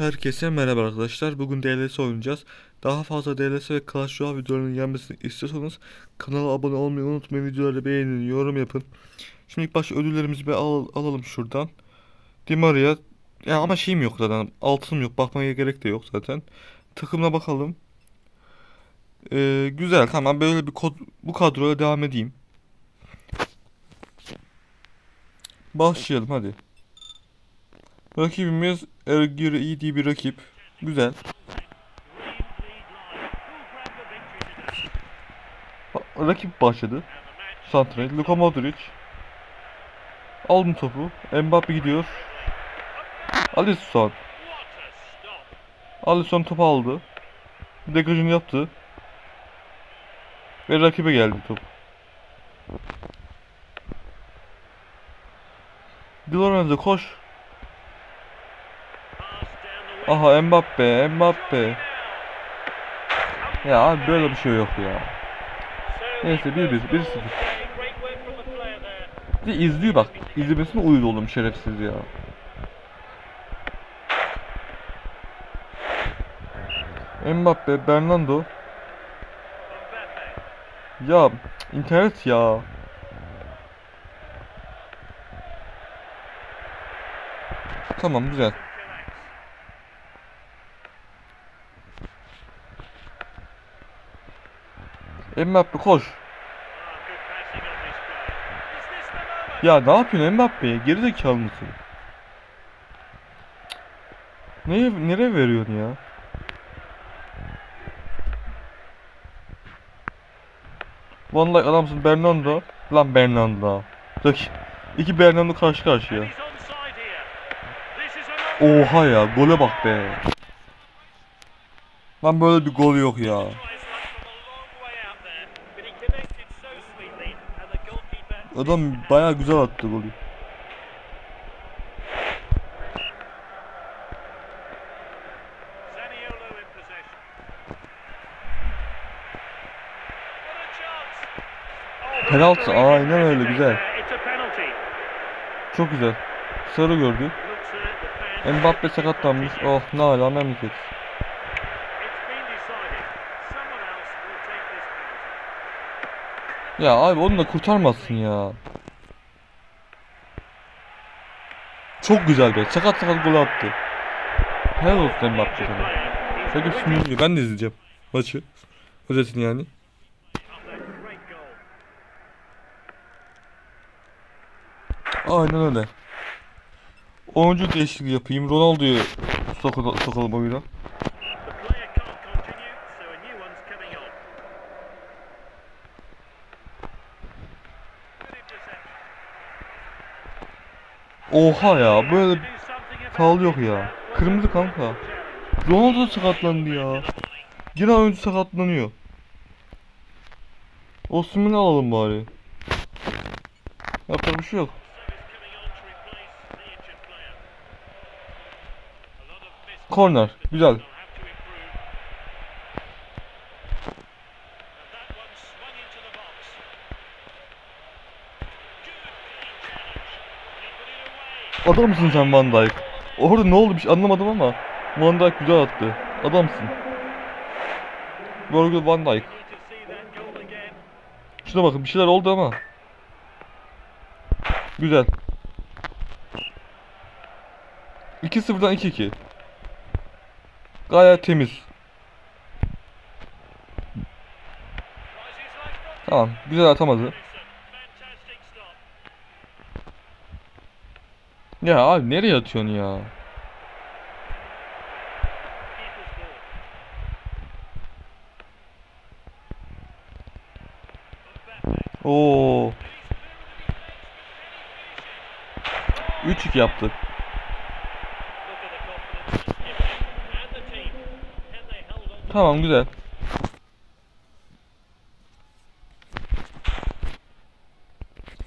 Herkese merhaba arkadaşlar. Bugün DLS oynayacağız. Daha fazla DLS ve Clash Royale videolarının gelmesini istiyorsanız kanala abone olmayı unutmayın. Videoları beğenin, yorum yapın. Şimdi ilk başta ödüllerimizi bir al- alalım şuradan. Di Maria. Ya ama şeyim yok zaten. Altınım yok. Bakmaya gerek de yok zaten. Takımına bakalım. Ee, güzel tamam böyle bir kod bu kadroya devam edeyim. Başlayalım hadi. Rakibimiz Ergir iyi bir rakip. Güzel. Rakip başladı. Santra'yı. Luka Modric. Aldım topu. Mbappe gidiyor. Alisson. Alisson topu aldı. Degajını yaptı. Ve rakibe geldi top. Di Lorenzo koş. Aha Mbappe, Mbappe. Ya abi böyle bir şey yok ya. Neyse 1-1, 1-0. Bir izliyor bak. İzlemesine uyuz oğlum şerefsiz ya. Mbappe, Bernardo. Ya internet ya. Tamam güzel. Mbappe koş. Ya ne yapıyorsun Mbappe'ye? Geri zekalı mısın? Neye, nereye veriyorsun ya? Vallahi adamsın Bernardo. Lan Bernardo. Rak iki Bernardo karşı karşıya. Oha ya gole bak be. Lan böyle bir gol yok ya. Adam bayağı güzel attı golü. Penaltı aynen öyle güzel. Çok güzel. Sarı gördü. Mbappe sakatlanmış. Oh ne ala memleket. Ya abi onu da kurtarmazsın ya. Çok güzel be. Sakat sakat gol attı. Helal olsun Mbappe sana. Peki şimdi ben de izleyeceğim maçı. Özetini yani. Aynen öyle. Oyuncu değişikliği yapayım. Ronaldo'yu sokalım oyuna. Oha ya böyle faul yok ya. Kırmızı kanka. Ronaldo sakatlandı ya. Yine oyuncu sakatlanıyor. Osimhen'i alalım bari. Yapacak bir şey yok. Corner. Güzel. Adam mısın sen Van Dijk? Orada ne oldu bir şey anlamadım ama Van Dijk güzel attı. Adamsın. Virgil Van Dijk. Şuna bakın bir şeyler oldu ama. Güzel. 2-0'dan 2-2. Gayet temiz. Tamam. Güzel atamadı. Ya abi nereye atıyorsun ya? Oo. 3-2 yaptık. Tamam güzel.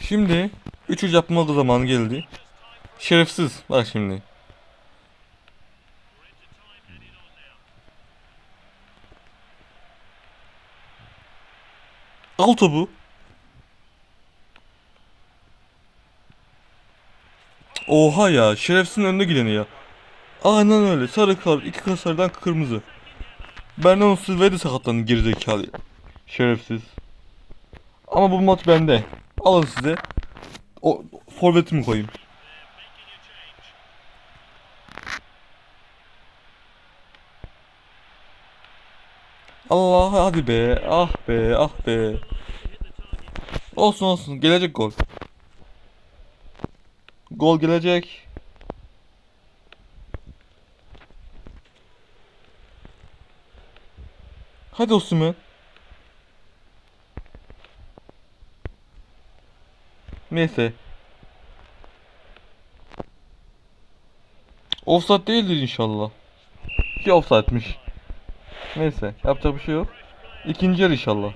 Şimdi 3 yapma da zaman geldi. Şerefsiz. Bak şimdi. Al topu. Oha ya şerefsizin önüne gideni ya. Aynen öyle. Sarı kart, iki kart sarıdan kırmızı. Bernardo Silva de sakatlandı gerizekalı. Şerefsiz. Ama bu maç bende. Alın size. O forvetimi koyayım. Allah hadi be. Ah be, ah be. Olsun olsun. Gelecek gol. Gol gelecek. Hadi Osman. Neyse. Offside değildir inşallah. Ki offside'miş. Neyse yapacak bir şey yok. İkinci yer inşallah.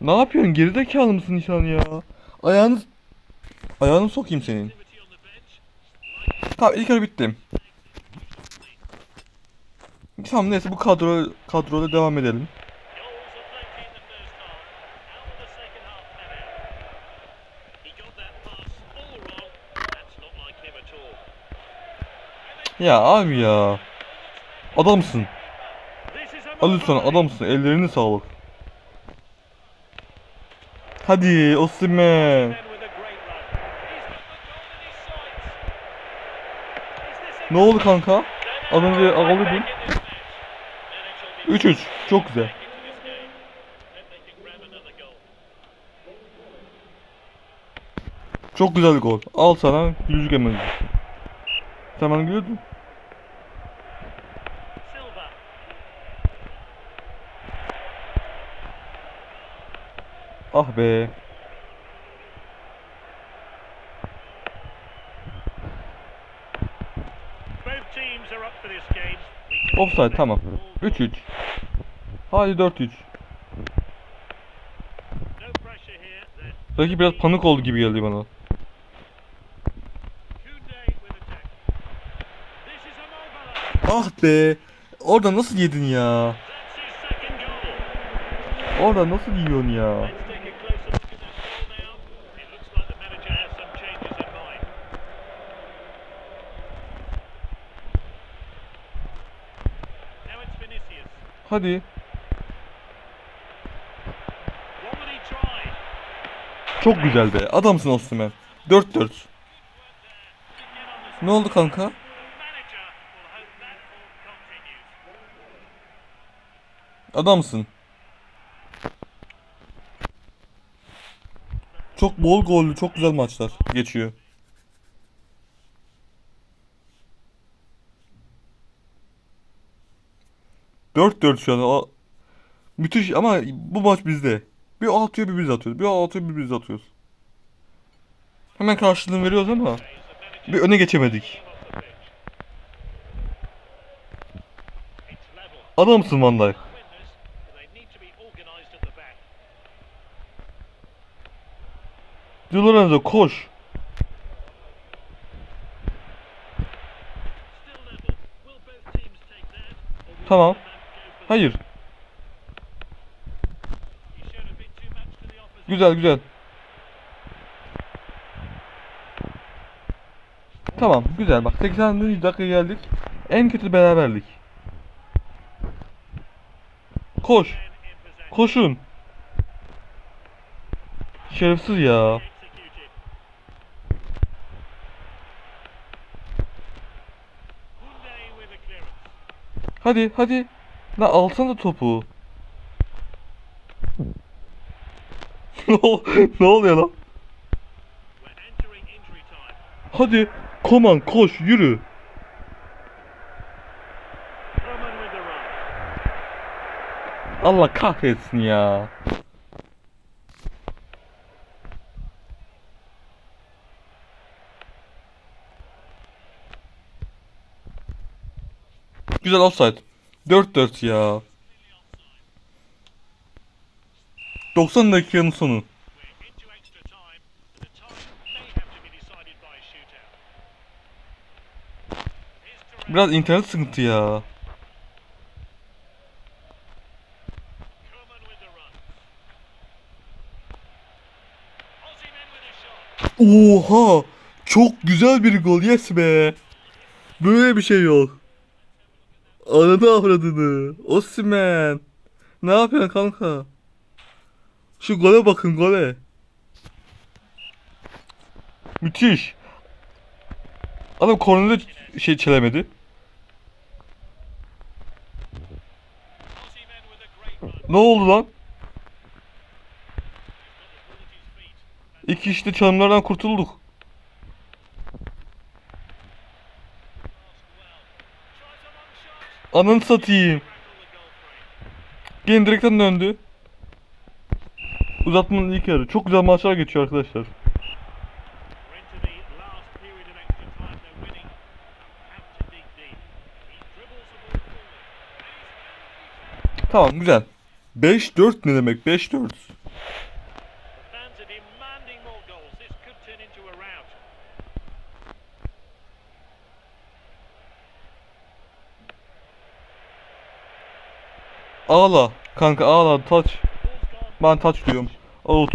Ne yapıyorsun? Gerizekalı mısın nişan ya? Ayağını... Ayağını sokayım senin. Tamam ilk yarı bitti. Tamam neyse bu kadro kadroda devam edelim. Ya abi ya. Adamsın. Al lütfen adamsın. Ellerini sağlık. Hadi Osimhen. Ne oldu kanka? Az önce ağlaydın. 3-3. Çok güzel. Çok güzel gol. Al sana gülücük emoji. Sen bana gülüyordun. Ah be. Offside tamam. 3-3. Hadi 4-3. Rakip biraz panik oldu gibi geldi bana. Ah be. Orada nasıl yedin ya? Orada nasıl yiyorsun ya? Hadi. Çok güzel be. Adamsın Osimhen. 4-4. Ne oldu kanka? Adamsın. Çok bol gollü, çok güzel maçlar geçiyor. Dört dört şu an. O... Müthiş ama bu maç bizde. Bir o atıyor bir biz atıyoruz. Bir o atıyor bir biz atıyoruz. Hemen karşılığını veriyoruz ama bir öne geçemedik. Adamsın Van Dijk. Di Lorenzo koş. Tamam. Hayır. Güzel güzel. Tamam güzel bak 80. dakika geldik. En kötü beraberlik. Koş. Koşun. Şerefsiz ya. Hadi hadi. La alsana topu. ne, ol- ne oluyor lan? Hadi. Koman koş yürü. Allah kahretsin ya. Güzel offside. 4-4 ya. 90 dakikanın sonu. Biraz internet sıkıntı ya. Oha! Çok güzel bir gol. Yes be. Böyle bir şey yok. Ananı avradını. Osimhen. Ne yapıyorsun kanka? Şu gole bakın gole. Müthiş. Adam kornerde şey çelemedi. Ne oldu lan? İki işte çalımlardan kurtulduk. Ananı satayım. Gene direkten döndü. Uzatmanın ilk yarı. Çok güzel maçlar geçiyor arkadaşlar. Tamam güzel. 5-4 ne demek? 5-4. Ağla. Kanka ağla. Taç. Ben taç diyorum. Out.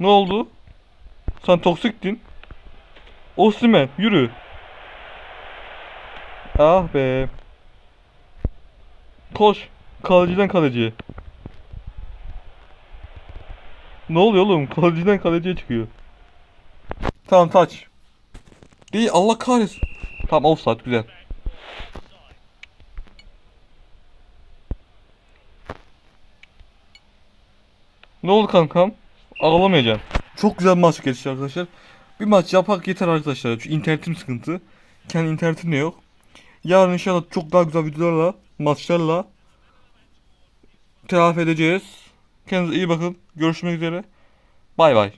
Ne oldu? Sen toksiktin. Osimhen yürü. Ah be. Koş. Kaleciden kaleciye. Ne oluyor oğlum? Kaleciden kaleciye çıkıyor. Tamam taç. Değil Allah kahretsin. Tamam offside güzel. Ne oldu kankam? Ağlamayacaksın. Çok güzel maç geçti arkadaşlar. Bir maç yapak yeter arkadaşlar. Çünkü internetim sıkıntı. Kendi internetim de yok. Yarın inşallah çok daha güzel videolarla, maçlarla telafi edeceğiz. Kendinize iyi bakın. Görüşmek üzere. Bay bay.